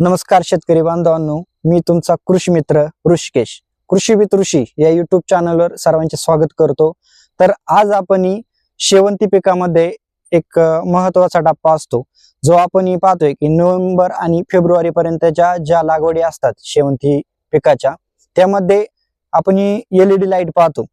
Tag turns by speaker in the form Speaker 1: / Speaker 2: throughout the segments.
Speaker 1: नमस्कार शेतकरी बांधवांनो मी तुमचा कृषी मित्र ऋषिकेश. कृषीवित ऋषी या युट्यूब चॅनलवर सर्वांचे स्वागत करतो. तर आज आपण शेवंती पिकामध्ये एक महत्त्वाचा टप्पा असतो. जो आपण पाहतोय की नोव्हेंबर आणि फेब्रुवारी पर्यंतच्या ज्या लागवडी असतात शेवंती पिकाच्या त्यामध्ये आपण एलईडी लाइट पाहतो.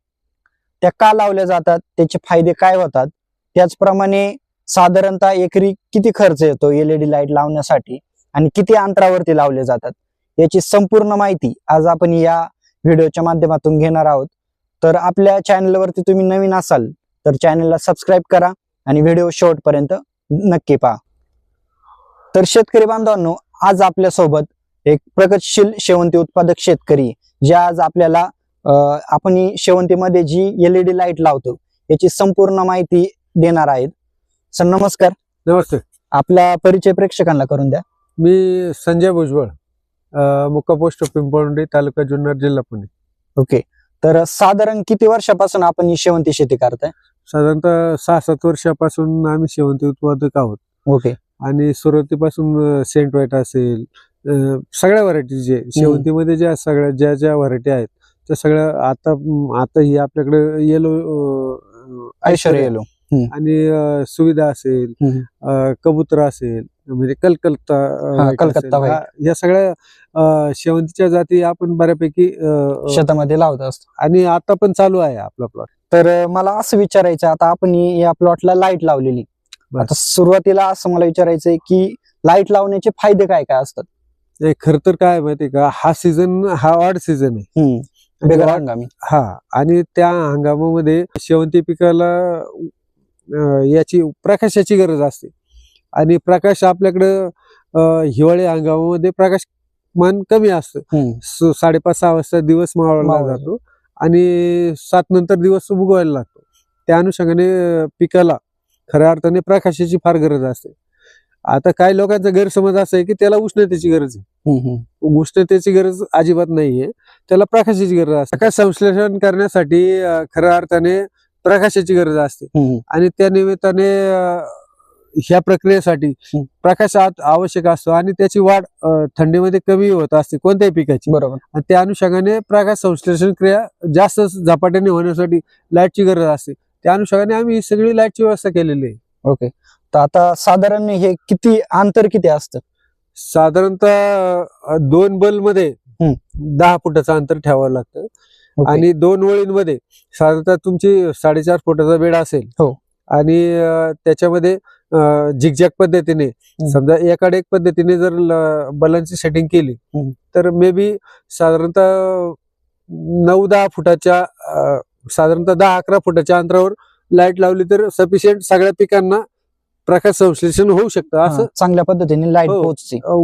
Speaker 1: त्या का लावल्या जातात त्याचे फायदे काय होतात त्याचप्रमाणे साधारणतः एकरी किती खर्च येतो एलईडी लाइट लावण्यासाठी? आणि किती अंतरावरती लावले जातात याची संपूर्ण माहिती आज आपण या व्हिडिओच्या माध्यमातून घेणार आहोत. तर आपल्या चॅनलवरती तुम्ही नवीन असाल तर चॅनलला सबस्क्राईब करा आणि व्हिडिओ शेवटपर्यंत नक्की पहा. तर शेतकरी बांधवांनो आज आपल्यासोबत एक प्रगतशील शेवंती उत्पादक शेतकरी जे आज आपल्याला आपण शेवंतीमध्ये जी एलईडी लाइट लावतो याची संपूर्ण माहिती देणार आहेत. सर नमस्कार.
Speaker 2: नमस्ते.
Speaker 1: आपला परिचय प्रेक्षकांना करून द्या.
Speaker 2: मी संजय भुजबळ मुक्का पोस्ट पिंपळुंडी तालुका जुन्नर जिल्हा पुणे.
Speaker 1: ओके. तर साधारण किती वर्षापासून आपण ही शेवंती शेती करताय?
Speaker 2: साधारणतः सहा सात वर्षापासून आम्ही शेवंती उत्पादक आहोत.
Speaker 1: ओके.
Speaker 2: आणि सुरुवातीपासून सेंट व्हाईट असेल अ, सगळ्या व्हरायटी जे शेवंतीमध्ये ज्या सगळ्या ज्या ज्या व्हरायटी आहेत त्या सगळ्या आता आता ही आपल्याकडे येलो
Speaker 1: ऐश्वर्या येलो
Speaker 2: आणि अ, सुविधा असेल
Speaker 1: हम्म.
Speaker 2: अ, कबूतर असेल म्हणजे कलकत्ता
Speaker 1: हा, कलकत्ता
Speaker 2: असेल.
Speaker 1: white.
Speaker 2: हा, या सगळ्या अ, शेवंतीच्या जाती आपण बऱ्यापैकी अ,
Speaker 1: शेतामध्ये लावत असतो
Speaker 2: आणि आता पण चालू आहे आपला प्लॉट
Speaker 1: तर अं, मला असं विचारायचं आता आपण ही- या प्लॉटला लाइट लावलेली
Speaker 2: बर.
Speaker 1: आता सुरुवातीला असं मला विचारायचंय की लाइट लावण्याचे फायदे काय काय असतात
Speaker 2: खर तर काय आहे माहितीये का हा सीझन हा ऑड सीझन आहे
Speaker 1: हम्म.
Speaker 2: आणि
Speaker 1: बेगर
Speaker 2: odd-
Speaker 1: हंगामी
Speaker 2: हा आणि त्या हंगामामध्ये शेवंती पिकाला अ, याची प्रकाशाची गरज असते आणि प्रकाश आपल्याकडं हिवाळी हंगामामध्ये प्रकाशमान कमी असतं. साडेपाच सहा वाजता दिवस मावळला. जातो आणि सात नंतर दिवस उगवायला लागतो. त्या अनुषंगाने पिकाला खऱ्या अर्थाने प्रकाशाची फार गरज असते. आता काही लोकांचा गैरसमज असा आहे की त्याला उष्णतेची गरज आहे. उष्णतेची गरज अजिबात नाहीये. त्याला प्रकाशाची गरज असते. प्रकाश संश्लेषण करण्यासाठी खऱ्या अर्थाने प्रकाशाची गरज असते. आणि त्या निमित्ताने ह्या प्रक्रियेसाठी. प्रकाश आवश्यक असतो आणि त्याची वाढ थंडीमध्ये कमी होत असते कोणत्याही पिकाची
Speaker 1: बरोबर
Speaker 2: आणि त्या अनुषंगाने प्रकाश संश्लेषण क्रिया जास्त झपाट्याने होण्यासाठी लाईटची गरज असते त्या अनुषंगाने आम्ही सगळी लाईटची व्यवस्था केलेली आहे
Speaker 1: ओके तर आता साधारण हे किती अंतर किती असतं
Speaker 2: साधारणतः दोन बलमध्ये
Speaker 1: हम्म.
Speaker 2: दहा फुटाचं अंतर ठेवावं लागतं
Speaker 1: ओके.
Speaker 2: आणि दोन ओळींमध्ये साधारणतः तुमची साडेचार फुटाचा बेड असेल
Speaker 1: हो.
Speaker 2: आणि त्याच्यामध्ये झिकझॅक पद्धतीने. समजा एकाड एक पद्धतीने जर बलांची सेटिंग केली. तर मे बी साधारणतः नऊ दहा फुटाच्या साधारणतः दहा अकरा फुटाच्या अंतरावर लाइट लावली तर सफिशियंट सगळ्या पिकांना प्रकाश संश्लेषण होऊ शकतं. असं
Speaker 1: चांगल्या पद्धतीने लाइट
Speaker 2: हो.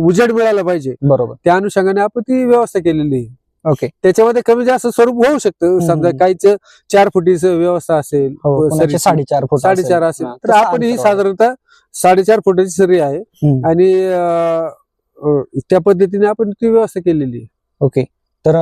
Speaker 2: उजेड मिळाला पाहिजे.
Speaker 1: बरोबर.
Speaker 2: त्या अनुषंगाने आपण ती व्यवस्था केलेली आहे.
Speaker 1: ओके
Speaker 2: त्याच्यामध्ये कमी जास्त स्वरूप होऊ शकतं. समजा काहीच चार फुटीचं व्यवस्था असेल
Speaker 1: हो साडेचार फूट असेल.
Speaker 2: साडेचार असेल तर आपण ही. साधारणतः साडेचार फुटाची सरी आहे. आणि त्या पद्धतीने आपण ती व्यवस्था केलेली आहे
Speaker 1: ओके तर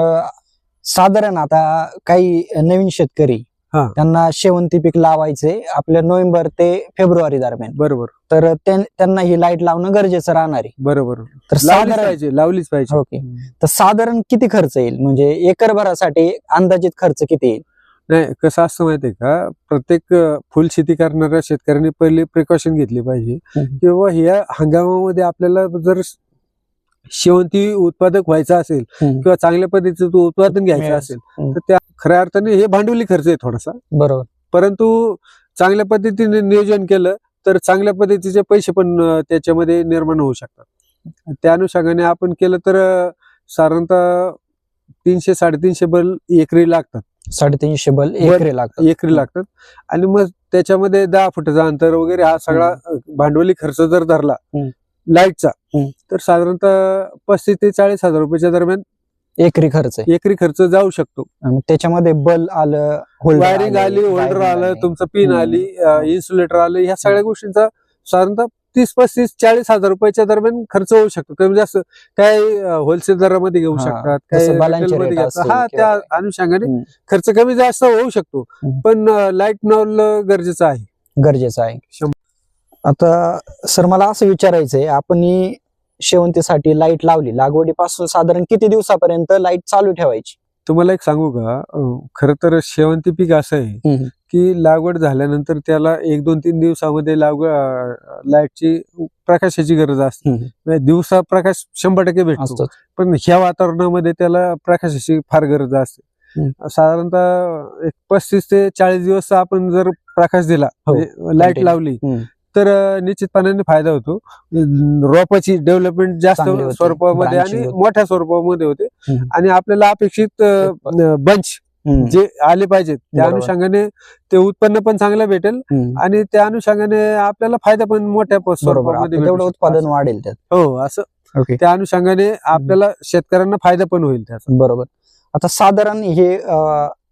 Speaker 1: साधारण आता काही नवीन शेतकरी
Speaker 2: हा.
Speaker 1: त्यांना शेवंती पीक लावायचे आपल्या नोव्हेंबर ते फेब्रुवारी दरम्यान.
Speaker 2: बरोबर.
Speaker 1: तर त्यां- त्यांना ही लाइट लावणं गरजेचं राहणार आहे.
Speaker 2: बरोबर.
Speaker 1: तर
Speaker 2: लावलीच
Speaker 1: साधारण
Speaker 2: पाहिजे लावलीच पाहिजे.
Speaker 1: ओके. तर साधारण किती खर्च येईल? म्हणजे एकर भरासाठी अंदाजित खर्च किती येईल?
Speaker 2: नाही कसं असतं माहितीये का? प्रत्येक अ, फुल शेती करणाऱ्या शेतकऱ्यांनी पहिले प्रिकॉशन घेतली पाहिजे.
Speaker 1: हम्म.
Speaker 2: किंवा ह्या हंगामामध्ये आपल्याला जर शेवंती उत्पादक व्हायचा असेल
Speaker 1: हम्म.
Speaker 2: किंवा चांगल्या पद्धतीचं उत्पादन घ्यायचं
Speaker 1: मिळायचं.
Speaker 2: असेल
Speaker 1: हम्म.
Speaker 2: तर त्या खऱ्या अर्थाने हे भांडवली खर्च आहे थोडासा.
Speaker 1: बरोबर.
Speaker 2: परंतु चांगल्या पद्धतीने नियोजन केलं तर चांगल्या पद्धतीचे पैसे पण त्याच्यामध्ये निर्माण होऊ शकतात. त्या अनुषंगाने आपण केलं तर साधारणतः तीनशे साडेतीनशे बल एकरी लागतात.
Speaker 1: साडेतीनशे बल एकरी लागतात.
Speaker 2: एकरी लागतात. आणि मग त्याच्यामध्ये दहा फुटाचा अंतर वगैरे हा सगळा भांडवली खर्च जर धरला. लाईटचा. तर साधारणतः पस्तीस ते चाळीस हजार रुपयाच्या दरम्यान
Speaker 1: एकरी खर्च आहे
Speaker 2: एकरी खर्च जाऊ शकतो
Speaker 1: आणि त्याच्यामध्ये बल आलं holder
Speaker 2: वायरिंग
Speaker 1: आले,
Speaker 2: होल्डर
Speaker 1: wiring
Speaker 2: आलं. तुमचं पिन
Speaker 1: हम्म.
Speaker 2: आली इन्सुलेटर आलं ह्या सगळ्या गोष्टींचा साधारणतः तीस पस्तीस चाळीस हजार रुपयाच्या दरम्यान खर्च होऊ शकतो कमी जास्त काही होलसेल दरामध्ये घेऊ
Speaker 1: हा,
Speaker 2: शकतात
Speaker 1: जसं
Speaker 2: काही
Speaker 1: बालांचे
Speaker 2: retail मध्ये
Speaker 1: rate
Speaker 2: घेतात.
Speaker 1: असतील
Speaker 2: हा
Speaker 1: किंवा
Speaker 2: त्या अनुषंगाने
Speaker 1: हम्म.
Speaker 2: खर्च कमी जास्त होऊ शकतो
Speaker 1: हम्म.
Speaker 2: पण लाइट नवलं गरजेचं आहे
Speaker 1: गरजेचं आहे
Speaker 2: शंभर.
Speaker 1: आता सर मला असं विचारायचंय आपण ही शेवंतीसाठी लाइट लावली लागवडीपासून साधारण किती दिवसापर्यंत लाइट चालू ठेवायची
Speaker 2: तुम्हाला एक सांगू का खर तर शेवंती पीक असं आहे. की लागवड झाल्यानंतर त्याला एक दोन तीन दिवसामध्ये लागवड लाईटची प्रकाशाची गरज असते. म्हणजे दिवसा प्रकाश शंभर टक्के भेटतो पण ह्या वातावरणामध्ये त्याला प्रकाशाची फार गरज असते. साधारणतः एक पस्तीस ते चाळीस दिवस आपण जर प्रकाश दिला
Speaker 1: हो.
Speaker 2: Light
Speaker 1: Continue.
Speaker 2: लावली. तर अं, निश्चितपणे फायदा होतो रोपाची डेव्हलपमेंट जास्त. स्वरूपामध्ये आणि. मोठ्या स्वरूपामध्ये होते. आणि आपल्याला अपेक्षित बंच. जे आले पाहिजेत त्या. अनुषंगाने ते उत्पन्न पण चांगलं भेटेल. आणि त्या अनुषंगाने आपल्याला फायदा पण मोठ्या
Speaker 1: तेवढं. उत्पादन वाढेल त्यात
Speaker 2: हो असं त्या अनुषंगाने आपल्याला शेतकऱ्यांना फायदा पण होईल त्याचा
Speaker 1: बरोबर आता साधारण हे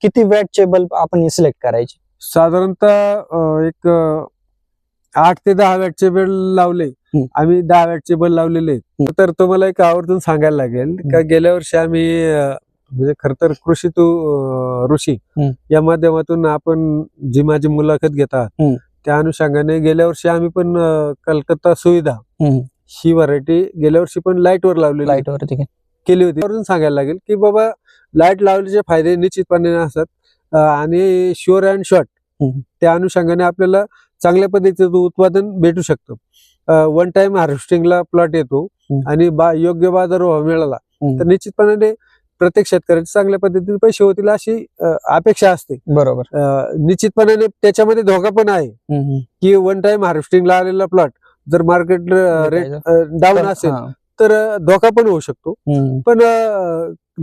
Speaker 1: किती वॅटचे बल्ब आपण सिलेक्ट करायचे
Speaker 2: साधारणतः एक आठ ते दहा वॅटचे बेल लावले. आम्ही दहा वॅटचे बल लावलेले. तर तुम्हाला एक आवर्जून सांगायला लागेल का गेल्या वर्षी आम्ही म्हणजे खर तर कृषी तू ऋषी. या माध्यमातून आपण जी माझी मुलाखत घेतात
Speaker 1: हम्म.
Speaker 2: त्या अनुषंगाने गेल्या वर्षी आम्ही पण कलकत्ता सुविधा. ही व्हरायटी गेल्या वर्षी पण लाइट वर लावलेली
Speaker 1: लाइट वरती घे.
Speaker 2: केली होती वरून सांगायला लागेल की बाबा लाइट लावल्याचे फायदे निश्चितपणे असतात आणि शुअर अँड शॉर्ट. त्या अनुषंगाने आपल्याला चांगल्या पद्धतीचं उत्पादन भेटू शकतं वन टाइम हार्वेस्टिंगला प्लॉट येतो. आणि बा योग्य बाजारभाव मिळाला
Speaker 1: हम्म.
Speaker 2: तर निश्चितपणे प्रत्येक शेतकऱ्याचे चांगल्या पद्धतीने पैसे होतील अशी अपेक्षा असते
Speaker 1: बरोबर
Speaker 2: अं, निश्चितपणे त्याच्यामध्ये धोका पण आहे. की वन टाइम हार्वेस्टिंगला आलेला प्लॉट जर मार्केट रेट डाऊन असेल. तर धोका पण होऊ शकतो. पण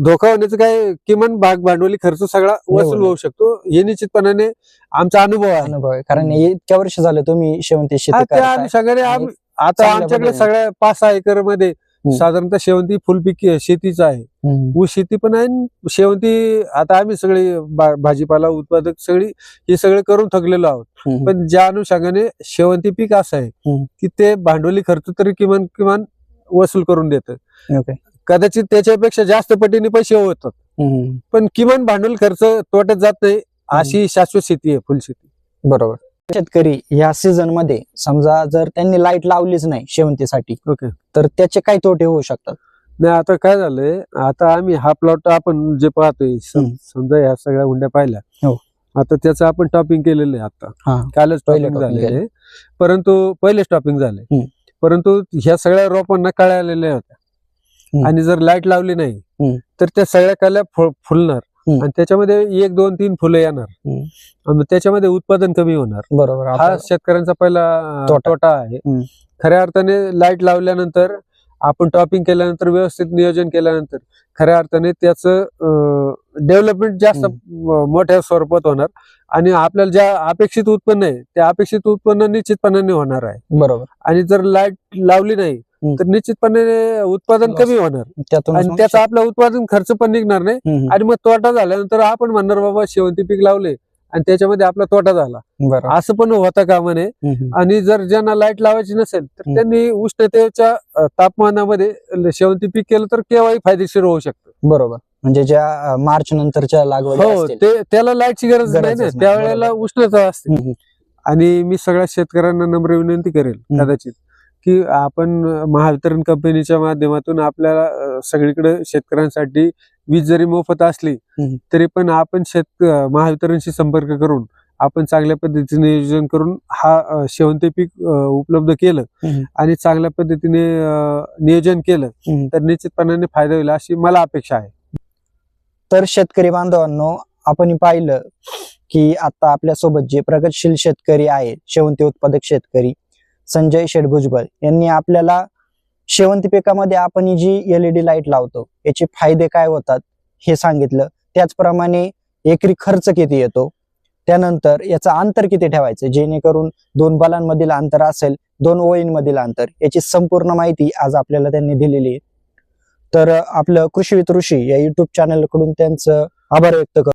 Speaker 2: धोका होण्याचं काय किमान भाग भांडवली खर्च सगळा वसूल
Speaker 1: बरोबर.
Speaker 2: होऊ शकतो हे निश्चितपणाने आमचा अनुभव आहे
Speaker 1: कारण हे इतक्या वर्ष झालं तुम्ही शेवंती
Speaker 2: हा,
Speaker 1: शेती
Speaker 2: त्या. अनुषंगाने आता आमच्याकडे. सगळ्या पाच सहा
Speaker 1: एकरमध्ये.
Speaker 2: साधारणतः शेवंती फुलपीक शेतीच आहे. ऊस शेती पण आहे शेवंती आता आम्ही सगळे भाजीपाला उत्पादक सगळी हे सगळे करून थकलेलो आहोत. पण ज्या अनुषंगाने शेवंती पीक असं आहे. की ते भांडवली खर्च तरी किमान किमान वसूल करून देतं. कदाचित त्याच्यापेक्षा जास्त पटीने पैसे होतात. पण किमान भांडवल खर्च तोट्यात जात नाही अशी शाश्वत शेती आहे फुलशेती
Speaker 1: बरोबर. शेतकरी या सीझनमध्ये समजा जर त्यांनी लाइट लावलीच नाही शेवंतीसाठी
Speaker 2: ओके.
Speaker 1: तर त्याचे काय तोटे होऊ शकतात?
Speaker 2: नाही आता काय झालंय आता आम्ही हा प्लॉट आपण जे पाहतोय. समजा ह्या सगळ्या हुंड्या पाहिल्या.
Speaker 1: हो.
Speaker 2: आता त्याचं आपण टॉपिंग केलेलं आहे आता. कालच टॉपिंग झालेलं आहे. परंतु पहिले टॉपिंग झाले. परंतु ह्या सगळ्या रोपांना कळ्या आलेल्या होत्या. आणि जर लाइट लावली नाही. तर त्या सगळ्या कळ्या फुलणार. आणि त्याच्यामध्ये एक दोन तीन फुलं येणार त्याच्यामध्ये उत्पादन कमी होणार
Speaker 1: बरोबर
Speaker 2: हा शेतकऱ्यांचा पहिला
Speaker 1: तोटा.
Speaker 2: आहे. खऱ्या अर्थाने लाइट लावल्यानंतर आपण टॉपिंग केल्यानंतर व्यवस्थित नियोजन केल्यानंतर खऱ्या अर्थाने त्याचं डेव्हलपमेंट जास्त मोठ्या स्वरूपात होणार. आणि आपल्याला ज्या अपेक्षित उत्पन्न आहे त्या अपेक्षित उत्पन्न निश्चितपणाने होणार आहे.
Speaker 1: बरोबर.
Speaker 2: आणि जर लाइट लावली नाही. तर निश्चितपणे उत्पादन. कमी होणार. आणि त्याचा आपला उत्पादन खर्च पण निघणार नाही. आणि मग तोटा झाल्यानंतर आपण म्हणणार बाबा शेवंती पीक लावले आणि त्याच्यामध्ये आपला तोटा झाला असं पण होता कामा नये
Speaker 1: हम्म.
Speaker 2: आणि जर ज्यांना लाइट लावायची नसेल तर. त्यांनी उष्णतेच्या तापमानामध्ये शेवंती पीक केलं तर केव्हाही फायदेशीर होऊ शकतं
Speaker 1: बरोबर म्हणजे ज्या मार्च नंतरच्या लागवडी
Speaker 2: हो. ते त्याला लाईटची गरज नाही ना त्यावेळेला. उष्णता असते. आणि मी सगळ्या शेतकऱ्यांना नम्र विनंती करेल. कदाचित की आपण महावितरण कंपनीच्या माध्यमातून आपल्याला सगळीकडे शेतकऱ्यांसाठी वीज जरी मोफत असली. तरी पण आपण शेत महावितरणशी संपर्क करून आपण चांगल्या पद्धतीने नियोजन करून हा शेवंती पीक उपलब्ध केलं. आणि चांगल्या पद्धतीने नियोजन केलं. तर निश्चितपणाने फायदा होईल अशी मला अपेक्षा आहे
Speaker 1: तर शेतकरी बांधवांनो आपण पाहिलं की आता आपल्यासोबत जे प्रगतशील शेतकरी आहे शेवंती उत्पादक शेतकरी संजय शेडभुजबळ यांनी आपल्याला शेवंती पिकामध्ये आपण जी एलईडी लाइट लावतो याचे फायदे काय होतात हे सांगितलं. त्याचप्रमाणे एकरी खर्च किती येतो त्यानंतर याचं अंतर किती ठेवायचं जेणेकरून दोन बलांमधील अंतर असेल दोन ओळींमधील अंतर याची संपूर्ण माहिती आज आपल्याला त्यांनी दिलेली आहे. तर आपलं कृषी वित ऋषी या युट्यूब चॅनलकडून त्यांचं आभार व्यक्त करतो.